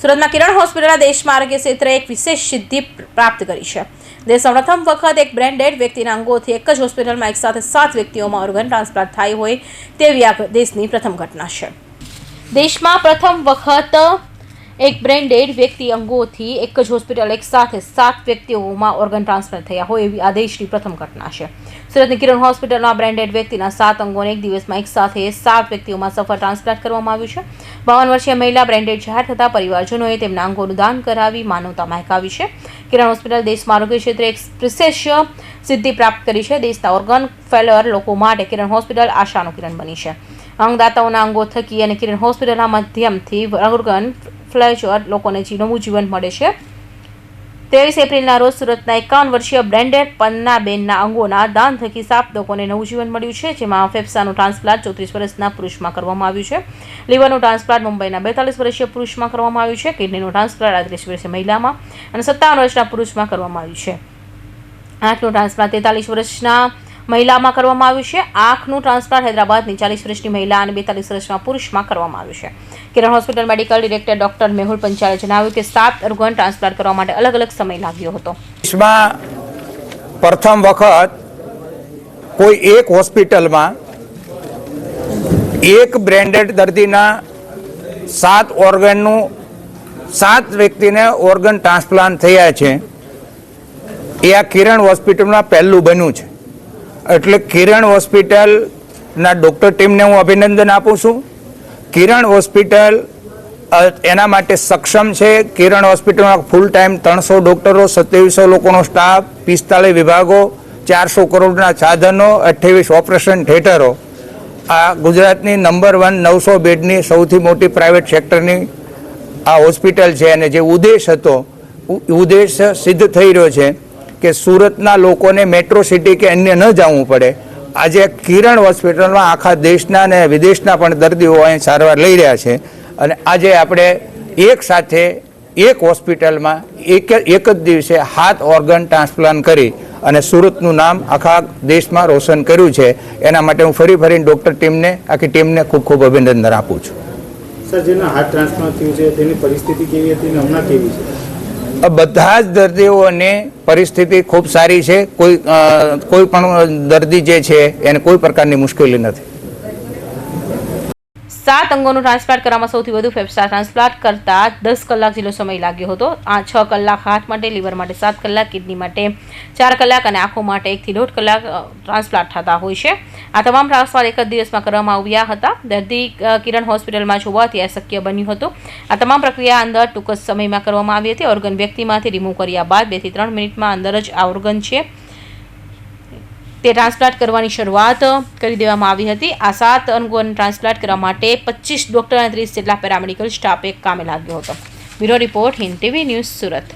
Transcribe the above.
સુરતમાં કિરણ હોસ્પિટલના દેશમાં આરોગ્ય ક્ષેત્રે એક વિશેષ સિદ્ધિ પ્રાપ્ત કરી છે. દેશમાં પ્રથમ વખત એક બ્રેન્ડેડ વ્યક્તિના અંગોથી એક જ હોસ્પિટલમાં એક સાથે સાત વ્યક્તિઓમાં ઓર્ગન ટ્રાન્સપ્લાન્ટ થાય હોય તેવી આ દેશની પ્રથમ ઘટના છે. દેશમાં પ્રથમ વખત એક બ્રેન્ડેડ વ્યક્તિ અંગોથી એક જ હોસ્પિટલ એક સાથે સાત વ્યક્તિઓમાં ઓર્ગન ટ્રાન્સપ્લાન્ટ થયા હોય એવી આ દેશની પ્રથમ ઘટના છે. સુરતની કિરણ હોસ્પિટલમાં બ્રેન્ડેડ વ્યક્તિના સાત અંગોને એક દિવસમાં એક સાથે સાત વ્યક્તિઓમાં સફળ ટ્રાન્સપ્લાન્ટ કરવામાં આવ્યું છે. બાવન વર્ષીય મહિલા બ્રેન્ડેડ જાહેર થતાં પરિવારજનોએ તેમના અંગોનું દાન કરાવી માનવતા મહેકાવી છે. કિરણ હોસ્પિટલ દેશમાં આરોગ્ય ક્ષેત્રે એક વિશેષ સિદ્ધિ પ્રાપ્ત કરી છે. દેશના ઓર્ગન ફેલર લોકો માટે કિરણ હોસ્પિટલ આશાનું કિરણ બની છે. અંગદાતાઓના અંગો થકી અને કિરણ હોસ્પિટલના માધ્યમથી ઓર્ગન ફ્લેચર લોકોને જીવનવું જીવન મળે છે. ત્રેવીસ એપ્રિલના રોજ સુરતના એકાવન વર્ષીય બ્રેન્ડેડ પન્નાબેનના અંગોના દાન થકી સાત લોકોને નવું જીવન મળ્યું છે, જેમાં ફેફસાનું ટ્રાન્સપ્લાન્ટ ચોત્રીસ વર્ષના પુરુષમાં કરવામાં આવ્યું છે. લીવરનું ટ્રાન્સપ્લાન્ટ મુંબઈના બેતાલીસ વર્ષીય પુરુષમાં કરવામાં આવ્યું છે, કિડનીનું ટ્રાન્સપ્લાન્ટ આત્રીસ વર્ષીય મહિલામાં, અને સત્તાવન વર્ષના પુરુષમાં કરવામાં આવ્યું છે. આંખનું ટ્રાન્સપ્લાન્ટ તેતાલીસ વર્ષના મહિલામાં કરવામાં આવ્યું છે. આંખનું ટ્રાન્સપ્લાન્ટ હૈદરાબાદની ચાલીસ વર્ષની મહિલા અને બેતાલીસ વર્ષના પુરુષમાં કરવામાં આવ્યું છે. Kiran hospital medical director doctor Mehul પંચાલે જણાવ્યું કે સાત અર્ગન ટ્રાન્સપ્લાન્ટ કરવા માટે અલગ અલગ સમય લાગ્યો હતો. દેશમાં પ્રથમ વખત કોઈ એક હોસ્પિટલમાં એક બ્રેન્ડેડ દર્દીના સાત ઓર્ગનનું સાત વ્યક્તિને ઓર્ગન ટ્રાન્સપ્લાન્ટ થયા છે. એ આ કિરણ હોસ્પિટલમાં પહેલું બન્યું છે. એટલે કિરણ હોસ્પિટલના ડૉક્ટર ટીમને હું અભિનંદન આપું છું. કિરણ હોસ્પિટલ એના માટે સક્ષમ છે. કિરણ હોસ્પિટલમાં ફૂલ ટાઈમ ત્રણસો ડૉક્ટરો, સત્યાવીસો લોકોનો સ્ટાફ પિસ્તાલીસ વિભાગો, ચારસો કરોડના સાધનો, અઠ્યાવીસ ઓપરેશન થિયેટરો. આ ગુજરાતની નંબર વન નવસો બેડની સૌથી મોટી પ્રાઇવેટ સેક્ટરની આ હોસ્પિટલ છે અને જે ઉદ્દેશ હતો ઉદ્દેશ સિદ્ધ થઈ રહ્યો છે. કે સુરતના લોકોને મેટ્રો સિટી કે અન્ય ન જવું પડે. આજે કિરણ હોસ્પિટલમાં આખા દેશના અને વિદેશના પણ દર્દીઓ અહીં સારવાર લઈ રહ્યા છે. અને આજે આપણે એક સાથે એક હોસ્પિટલમાં એક એક જ દિવસે હાથ ઓર્ગન ટ્રાન્સપ્લાન્ટ કરી અને સુરતનું નામ આખા દેશમાં રોશન કર્યું છે. એના માટે હું ફરી ફરીને ડૉક્ટર ટીમને, આખી ટીમને ખૂબ ખૂબ અભિનંદન આપું છું. સર, જેના હાર્ટ ટ્રાન્સપ્લાન્ટ થયું છે, તેની પરિસ્થિતિ કેવી હતી અને હમણાં કેવી છે? બધા જ દર્દીઓની પરિસ્થિતિ ખૂબ સારી છે. કોઈ કોઈ પણ દર્દી જે છે એને કોઈ પ્રકારની મુશ્કેલી નથી. સાત અંગોનું ટ્રાન્સપ્લાન્ટ કરવામાં સૌથી વધુ ફેફસા ટ્રાન્સપ્લાન્ટ કરતા દસ કલાક જેટલો સમય લાગ્યો હતો. આ છ કલાક હાથ માટે લીવર માટે, સાત કલાક કિડની માટે, ચાર કલાક અને આંખો માટે એકથી દોઢ કલાક ટ્રાન્સપ્લાન્ટ થતા હોય છે. આ તમામ ટ્રાન્સપ્લાન્ટ એક જ દિવસમાં કરવામાં આવ્યા હતા. દર્દી કિરણ હોસ્પિટલમાં જોવાથી આ શક્ય બન્યું હતું. આ તમામ પ્રક્રિયા અંદર ટૂંક જ સમયમાં કરવામાં આવી હતી. ઓર્ગન વ્યક્તિમાંથી રિમૂવ કર્યા બાદ બેથી ત્રણ મિનિટમાં અંદર જ આ ઓર્ગન છે. તે ટ્રાન્સપ્લાન્ટ કરવાની શરૂઆત કરી દેવામાં આવી હતી. આ સાત અંગોને ટ્રાન્સપ્લાન્ટ કરવા માટે પચીસ ડોક્ટર અને ત્રીસ જેટલા પેરામેડિકલ સ્ટાફ કામે લાગ્યો હતો. Bureau report Hind TV news Surat.